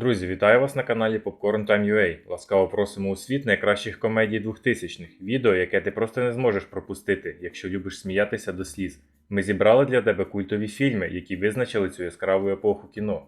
Друзі, вітаю вас на каналі Popcorn Time UA. Ласкаво просимо у світ найкращих комедій 2000-х. Відео, яке ти просто не зможеш пропустити, якщо любиш сміятися до сліз. Ми зібрали для тебе культові фільми, які визначили цю яскраву епоху кіно.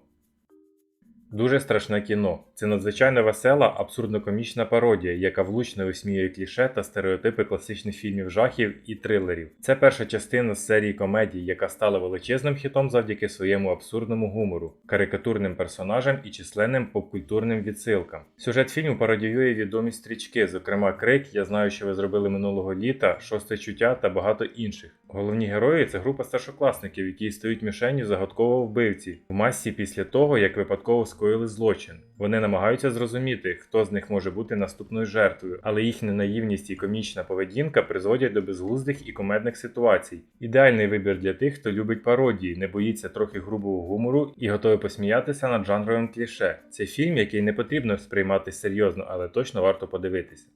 Дуже страшне кіно. Це надзвичайно весела, абсурдно-комічна пародія, яка влучно висміює кліше та стереотипи класичних фільмів жахів і трилерів. Це перша частина з серії комедій, яка стала величезним хітом завдяки своєму абсурдному гумору, карикатурним персонажам і численним попкультурним відсилкам. Сюжет фільму пародіює відомі стрічки, зокрема Крик, Я знаю, що ви зробили минулого літа, Шосте чуття та багато інших. Головні герої це група старшокласників, які стають мішенню загадкового вбивці в масі після того, як випадково скоїли злочин. Вони намагаються зрозуміти, хто з них може бути наступною жертвою, але їхня наївність і комічна поведінка призводять до безглуздих і комедних ситуацій. Ідеальний вибір для тих, хто любить пародії, не боїться трохи грубого гумору і готовий посміятися над жанровим кліше. Це фільм, який не потрібно сприймати серйозно, але точно варто подивитися.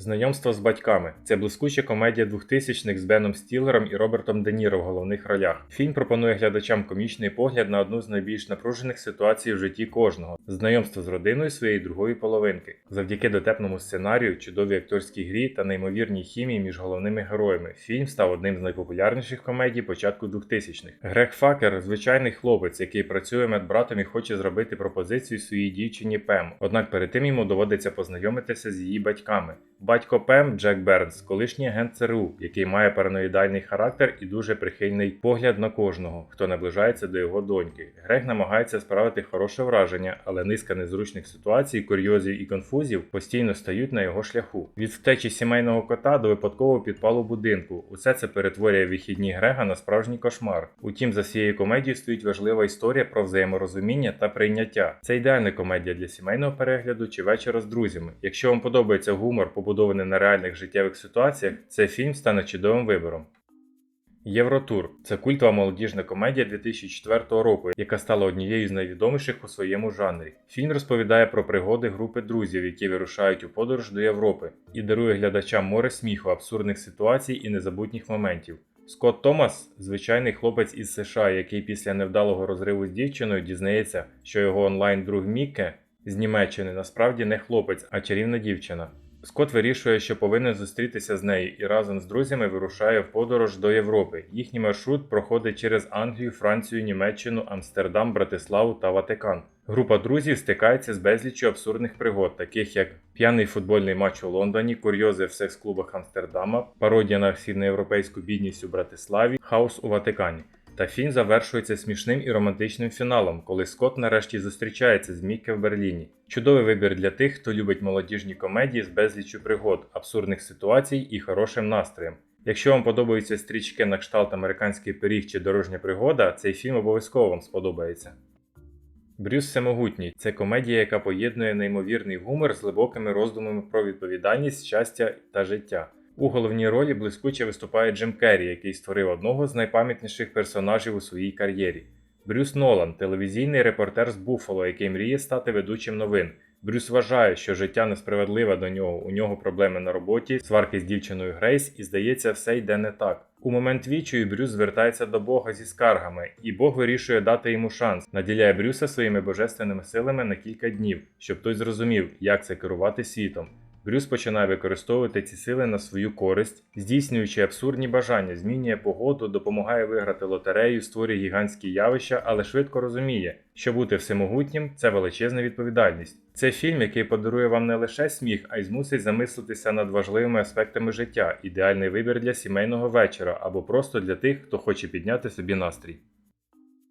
Знайомство з батьками це блискуча комедія 2000-х з Беном Стілером і Робертом Де Ніро в головних ролях. Фільм пропонує глядачам комічний погляд на одну з найбільш напружених ситуацій в житті кожного знайомство з родиною своєї другої половинки. Завдяки дотепному сценарію, чудовій акторській грі та неймовірній хімії між головними героями. Фільм став одним з найпопулярніших комедій початку 2000-х. Грег Факер звичайний хлопець, який працює медбратом і хоче зробити пропозицію своїй дівчині Пем. Однак перед тим йому доводиться познайомитися з її батьками. Батько Пем Джек Бернс, колишній агент ЦРУ, який має параноїдальний характер і дуже прихильний погляд на кожного, хто наближається до його доньки. Грег намагається справити хороше враження, але низка незручних ситуацій, курйозів і конфузів постійно стають на його шляху. Від втечі сімейного кота до випадкового підпалу будинку. Усе це перетворює вихідні Грега на справжній кошмар. Утім, за цією комедією стоїть важлива історія про взаєморозуміння та прийняття. Це ідеальна комедія для сімейного перегляду чи вечора з друзями. Якщо вам подобається гумор, побудований на реальних життєвих ситуаціях, цей фільм стане чудовим вибором. Євротур це культова молодіжна комедія 2004 року, яка стала однією з найвідоміших у своєму жанрі. Фільм розповідає про пригоди групи друзів, які вирушають у подорож до Європи, і дарує глядачам море сміху, абсурдних ситуацій і незабутніх моментів. Скотт Томас звичайний хлопець із США, який після невдалого розриву з дівчиною дізнається, що його онлайн-друг Мікке з Німеччини насправді не хлопець, а чарівна дівчина. Скотт вирішує, що повинен зустрітися з нею і разом з друзями вирушає в подорож до Європи. Їхній маршрут проходить через Англію, Францію, Німеччину, Амстердам, Братиславу та Ватикан. Група друзів стикається з безліччю абсурдних пригод, таких як п'яний футбольний матч у Лондоні, курйози в секс-клубах Амстердама, пародія на східноєвропейську бідність у Братиславі, хаос у Ватикані. Та фільм завершується смішним і романтичним фіналом, коли Скотт нарешті зустрічається з Мікке в Берліні. Чудовий вибір для тих, хто любить молодіжні комедії з безліччю пригод, абсурдних ситуацій і хорошим настроєм. Якщо вам подобаються стрічки на кшталт американський пиріг чи дорожня пригода, цей фільм обов'язково вам сподобається. Брюс Всемогутній це комедія, яка поєднує неймовірний гумор з глибокими роздумами про відповідальність, щастя та життя. У головній ролі блискуче виступає Джим Керрі, який створив одного з найпам'ятніших персонажів у своїй кар'єрі. Брюс Нолан телевізійний репортер з Буффало, який мріє стати ведучим новин. Брюс вважає, що життя несправедливе до нього, у нього проблеми на роботі, сварки з дівчиною Грейс, і здається, все йде не так. У момент вічою Брюс звертається до Бога зі скаргами, і Бог вирішує дати йому шанс, наділяє Брюса своїми божественними силами на кілька днів, щоб той зрозумів, як це керувати світом. Брюс починає використовувати ці сили на свою користь, здійснюючи абсурдні бажання, змінює погоду, допомагає виграти лотерею, створює гігантські явища, але швидко розуміє, що бути всемогутнім це величезна відповідальність. Це фільм, який подарує вам не лише сміх, а й змусить замислитися над важливими аспектами життя, ідеальний вибір для сімейного вечора або просто для тих, хто хоче підняти собі настрій.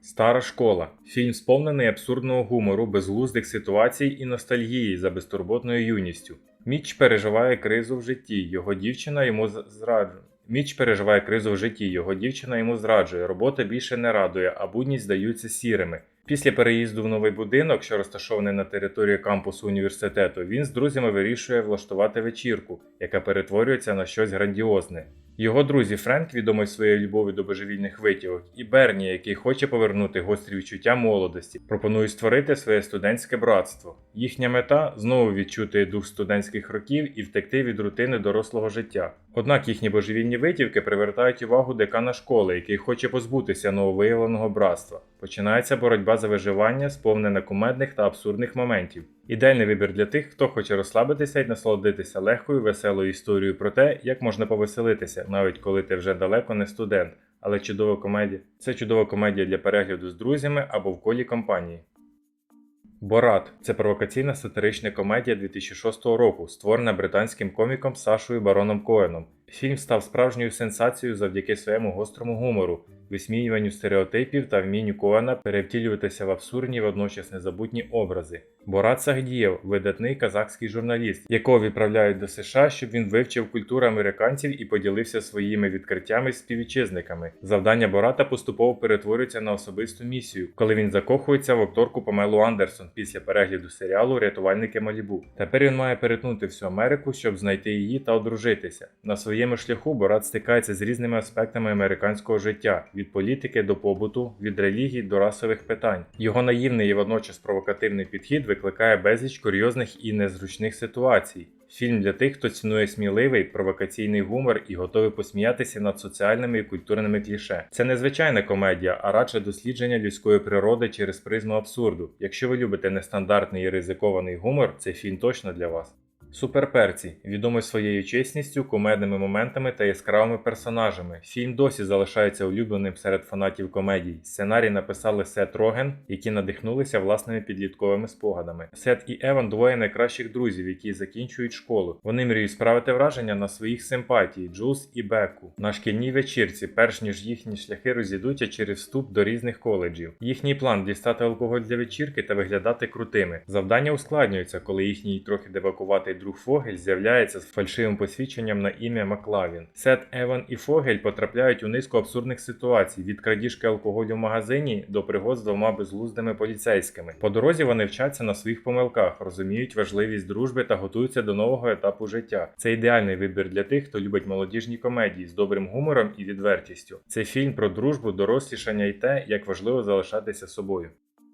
Стара школа фільм сповнений абсурдного гумору, безглуздих ситуацій і ностальгії за безтурботною юністю. Міч переживає кризу в житті, його дівчина йому зраджує. Міч переживає кризу в житті, його дівчина йому зраджує, робота більше не радує, а будні здаються сірими. Після переїзду в новий будинок, що розташований на території кампусу університету, він з друзями вирішує влаштувати вечірку, яка перетворюється на щось грандіозне. Його друзі Френк, відомий своєю любов'ю до божевільних витівок, і Берні, який хоче повернути гострі відчуття молодості, пропонують створити своє студентське братство. Їхня мета знову відчути дух студентських років і втекти від рутини дорослого життя. Однак їхні божевільні витівки привертають увагу декана школи, який хоче позбутися нововиявленого братства. Починається боротьба за виживання, сповнена кумедних та абсурдних моментів. Ідеальний вибір для тих, хто хоче розслабитися і насолодитися легкою, веселою історією про те, як можна повеселитися, навіть коли ти вже далеко не студент. Але чудова комедія. Це чудова комедія для перегляду з друзями або в колі компанії. Борат це провокаційна сатирична комедія 2006 року, створена британським коміком Сашою Бароном Коеном. Фільм став справжньою сенсацією завдяки своєму гострому гумору, висміюванню стереотипів та вмінню Коена перевтілюватися в абсурдні водночас незабутні образи. Борат Сагдієв видатний казахський журналіст, якого відправляють до США, щоб він вивчив культуру американців і поділився своїми відкриттями з співвітчизниками. Завдання Бората поступово перетворюється на особисту місію, коли він закохується в акторку Памелу Андерсон після перегляду серіалу Рятувальники Малібу. Тепер він має перетнути всю Америку, щоб знайти її та одружитися. На своєму шляху Борат стикається з різними аспектами американського життя від політики до побуту, від релігій до расових питань. Його наївний і водночас провокативний підхід викликає безліч курйозних і незручних ситуацій. Фільм для тих, хто цінує сміливий провокаційний гумор і готовий посміятися над соціальними і культурними кліше. Це не звичайна комедія, а радше дослідження людської природи через призму абсурду. Якщо ви любите нестандартний і ризикований гумор, цей фільм точно для вас. Суперперці відомий своєю чесністю, кумедними моментами та яскравими персонажами. Фільм досі залишається улюбленим серед фанатів комедій. Сценарій написали Сет Роген, які надихнулися власними підлітковими спогадами. Сет і Еван двоє найкращих друзів, які закінчують школу. Вони мріють справити враження на своїх симпатій Джулс і Беку на шкільній вечірці, перш ніж їхні шляхи розійдуться через вступ до різних коледжів. Їхній план дістати алкоголь для вечірки та виглядати крутими. Завдання ускладнюються, коли їхній трохи девакуватий друг Фогель з'являється з фальшивим посвідченням на ім'я Маклавін. Сет, Еван і Фогель потрапляють у низку абсурдних ситуацій від крадіжки алкоголю в магазині до пригод з двома безглуздими поліцейськими. По дорозі вони вчаться на своїх помилках, розуміють важливість дружби та готуються до нового етапу життя. Це ідеальний вибір для тих, хто любить молодіжні комедії з добрим гумором і відвертістю. Це фільм про дружбу, дорослішання і те, як важливо залишатися собою.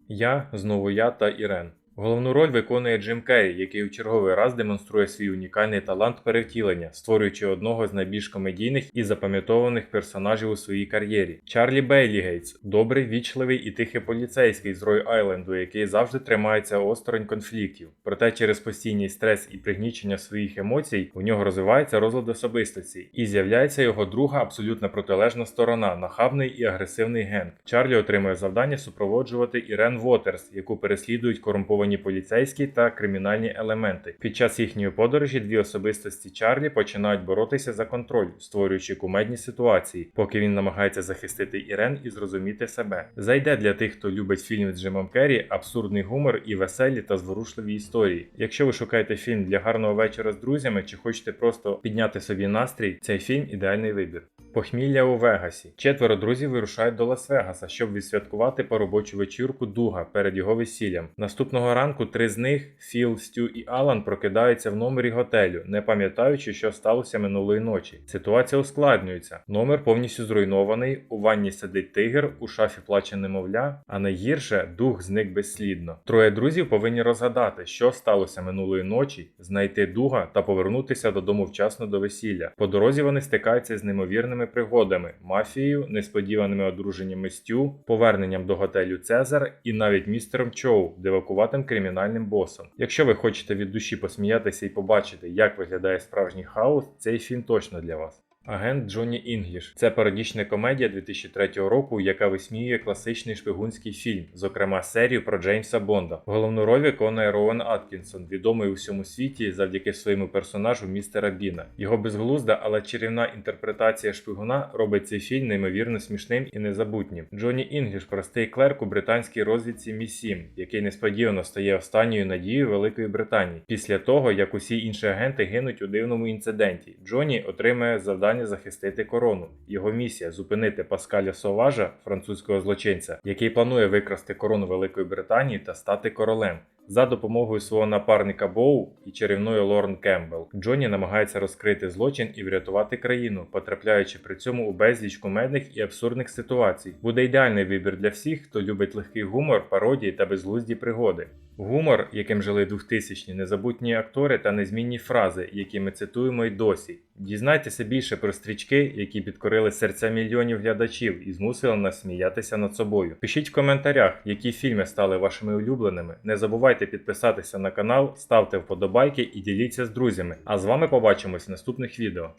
Я знову я та Ірен. Головну роль виконує Джим Керрі, який у черговий раз демонструє свій унікальний талант перевтілення, створюючи одного з найбільш комедійних і запам'ятованих персонажів у своїй кар'єрі. Чарлі Бейлі Гейтс добрий, вічливий і тихий поліцейський з Рой Айленду, який завжди тримається осторонь конфліктів. Проте через постійний стрес і пригнічення своїх емоцій у нього розвивається розлад особистості, і з'являється його друга абсолютно протилежна сторона нахабний і агресивний Генк. Чарлі отримує завдання супроводжувати Ірен Вотерс, яку переслідують корумповані поліцейські та кримінальні елементи. Під час їхньої подорожі дві особистості Чарлі починають боротися за контроль, створюючи кумедні ситуації, поки він намагається захистити Ірен і зрозуміти себе. Зайде для тих, хто любить фільм з Джимом Керрі, абсурдний гумор і веселі та зворушливі історії. Якщо ви шукаєте фільм для гарного вечора з друзями чи хочете просто підняти собі настрій, цей фільм ідеальний вибір. Похмілля у Вегасі. Четверо друзів вирушають до Лас-Вегаса, щоб відсвяткувати поробочу вечірку Дуга перед його весіллям. Наступного ранку три з них Філ, Стю і Алан прокидаються в номері готелю, не пам'ятаючи, що сталося минулої ночі. Ситуація ускладнюється. Номер повністю зруйнований. У ванні сидить тигр, у шафі плаче немовля, а найгірше дух зник безслідно. Троє друзів повинні розгадати, що сталося минулої ночі, знайти дуга та повернутися додому вчасно до весілля. По дорозі вони стикаються з неймовірними пригодами, мафією, несподіваними одруженнями Стю, поверненням до готелю Цезар і навіть містером Чоу, девакуватим кримінальним босом. Якщо ви хочете від душі посміятися і побачити, як виглядає справжній хаос, цей фільм точно для вас. Агент Джонні Інгліш це пародічна комедія 2003 року, яка висміює класичний шпигунський фільм, зокрема серію про Джеймса Бонда. Головну роль виконує Роуен Аткінсон, відомий у всьому світі завдяки своєму персонажу містера Біна. Його безглузда, але чарівна інтерпретація шпигуна робить цей фільм неймовірно смішним і незабутнім. Джонні Інгліш простий клерк у британській розвідці Мі 7 який несподівано стає останньою надією Великої Британії. Після того, як усі інші агенти гинуть у дивному інциденті, Джонні отримує завдання захистити корону. Його місія зупинити Паскаля Соважа, французького злочинця, який планує викрасти корону Великої Британії та стати королем. За допомогою свого напарника Боу і чарівної Лорен Кембл, Джонні намагається розкрити злочин і врятувати країну, потрапляючи при цьому у безліч кумедних і абсурдних ситуацій. Буде ідеальний вибір для всіх, хто любить легкий гумор, пародії та безглузді пригоди. Гумор, яким жили 2000-ні, незабутні актори та незмінні фрази, які ми цитуємо й досі. Дізнайтеся більше про стрічки, які підкорили серця мільйонів глядачів і змусили нас сміятися над собою. Пишіть в коментарях, які фільми стали вашими улюбленими. Не забувайте підписатися на канал, ставте вподобайки і діліться з друзями. А з вами побачимось в наступних відео.